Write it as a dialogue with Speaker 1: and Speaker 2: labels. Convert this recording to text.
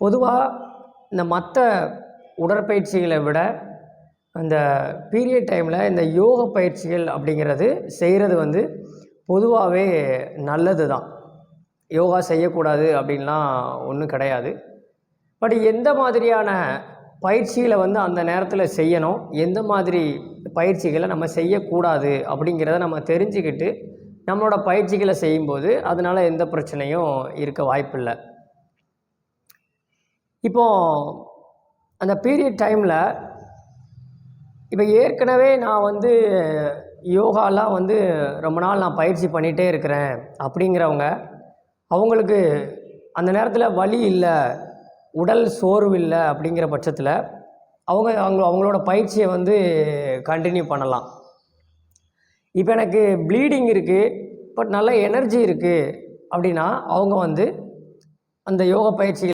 Speaker 1: பொதுவாக இந்த மற்ற உடற்பயிற்சிகளை விட அந்த பீரியட் டைமில் இந்த யோக பயிற்சிகள் அப்படிங்கிறது செய்கிறது வந்து பொதுவாகவே நல்லது தான் யோகா செய்யக்கூடாது அப்படின்லாம் ஒன்றும் கிடையாது. பட் எந்த மாதிரியான பயிற்சிகளை வந்து அந்த நேரத்தில் செய்யணும் எந்த மாதிரி பயிற்சிகளை நம்ம செய்யக்கூடாது அப்படிங்கிறத நம்ம தெரிஞ்சுக்கிட்டு நம்மளோட பயிற்சிகளை செய்யும்போது அதனால் எந்த பிரச்சனையும் இருக்க வாய்ப்பில்லை. இப்போ அந்த பீரியட் டைமில் இப்போ ஏற்கனவே நான் வந்து யோகாலாம் வந்து ரொம்ப நாள் நான் பயிற்சி பண்ணிகிட்டே இருக்கிறேன் அப்படிங்கிறவங்க அவங்களுக்கு அந்த நேரத்தில் வலி இல்லை உடல் சோர்வு இல்லை அப்படிங்கிற பட்சத்தில் அவங்க அவங்க அவங்களோட பயிற்சியை வந்து கண்டினியூ பண்ணலாம். இப்போ எனக்கு ப்ளீடிங் இருக்குது பட் நல்ல எனர்ஜி இருக்குது அப்படின்னா அவங்க வந்து அந்த யோகா பயிற்சிகள்